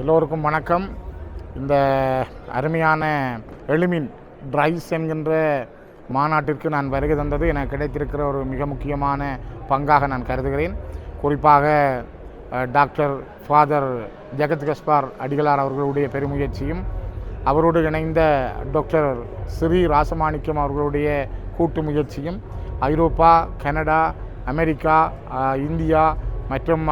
எல்லோருக்கும் வணக்கம். இந்த அருமையான எளிமின் ட்ரைஸ் என்கின்ற மாநாட்டிற்கு நான் வருகை தந்தது. எனக்கு கிடைத்திருக்கிற ஒரு மிக முக்கியமான பங்காக நான் கருதுகிறேன். குறிப்பாக டாக்டர் ஃபாதர் ஜெகத் கஸ்பார் அடிகளார் அவர்களுடைய பெருமுயற்சியும் அவரோடு இணைந்த டாக்டர் ஸ்ரீ ராசமாணிக்கம் அவர்களுடைய கூட்டு முயற்சியும் ஐரோப்பா கனடா அமெரிக்கா இந்தியா மற்றும்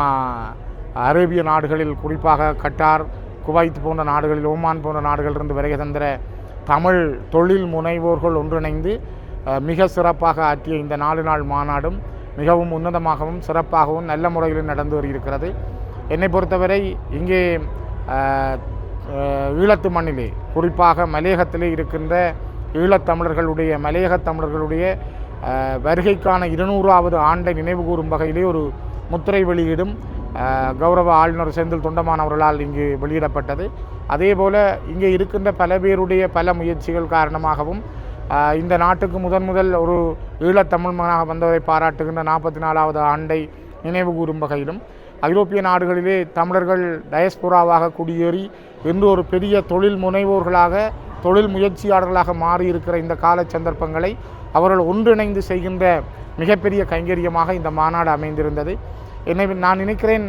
அரேபிய நாடுகளில் குறிப்பாக கட்டார் குவைத் போன்ற நாடுகளில் ஓமான் போன்ற நாடுகளிலிருந்து வருகை தந்திர தமிழ் தொழில் முனைவோர்கள் ஒன்றிணைந்து மிக சிறப்பாக ஆற்றிய இந்த நாலு நாள் மாநாடும் மிகவும் உன்னதமாகவும் சிறப்பாகவும் நல்ல முறையில் நடந்து வருகிறது. என்னை பொறுத்தவரை இங்கே ஈழத்து மண்ணிலே குறிப்பாக மலையகத்திலே இருக்கின்ற ஈழத்தமிழர்களுடைய மலையகத் தமிழர்களுடைய வருகைக்கான இருநூறாவது ஆண்டை நினைவு கூறும் வகையிலே ஒரு முத்திரை வெளியீடும் கௌரவ ஆளுநர் செந்தில் தொண்டமான் அவர்களால் இங்கு வெளியிடப்பட்டது. அதேபோல இங்கே இருக்கின்ற பல பேருடைய பல முயற்சிகள் காரணமாகவும் இந்த நாட்டுக்கு முதன் முதல் ஒரு ஈழத்தமிழ் மகனாக வந்தவரை பாராட்டுகின்ற நாற்பத்தி நாலாவது ஆண்டை நினைவு கூறும் வகையிலும் ஐரோப்பிய நாடுகளிலே தமிழர்கள் டயஸ்புராவாக குடியேறி இன்று ஒரு பெரிய தொழில் முனைவோர்களாக தொழில் முயற்சியாளர்களாக மாறியிருக்கிற இந்த கால சந்தர்ப்பங்களை அவர்கள் ஒன்றிணைந்து செய்கின்ற மிகப்பெரிய கைங்கரியமாக இந்த மாநாடு அமைந்திருந்தது. எனவே நான் நினைக்கிறேன்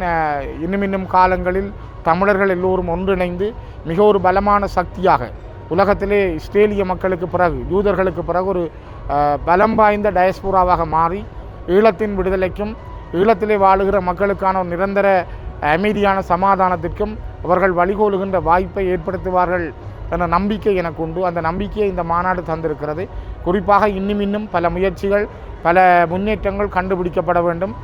இன்னும் இன்னும் காலங்களில் தமிழர்கள் எல்லோரும் ஒன்றிணைந்து மிக ஒரு பலமான சக்தியாக உலகத்திலே இஸ்ரேலிய மக்களுக்கு பிறகு யூதர்களுக்கு பிறகு ஒரு பலம் வாய்ந்த டயஸ்பூராவாக மாறி ஈழத்தின் விடுதலைக்கும் ஈழத்திலே வாழுகிற மக்களுக்கான ஒரு நிரந்தர அமைதியான சமாதானத்திற்கும் அவர்கள் வழிகோலுகின்ற வாய்ப்பை ஏற்படுத்துவார்கள் என்ற நம்பிக்கை எனக்கு உண்டு. அந்த நம்பிக்கையை இந்த மாநாடு தந்திருக்கிறது. குறிப்பாக இன்னும் இன்னும் பல முயற்சிகள் பல முன்னேற்றங்கள் கண்டுபிடிக்கப்பட வேண்டும்.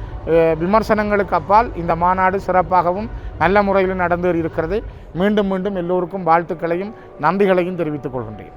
விமர்சனங்களுக்கு அப்பால் இந்த மாநாடு சிறப்பாகவும் நல்ல முறையில் நடந்து இருக்கிறது மீண்டும் மீண்டும் எல்லோருக்கும் வாழ்த்துக்களையும் நன்றிகளையும் தெரிவித்துக் கொள்கின்றேன்.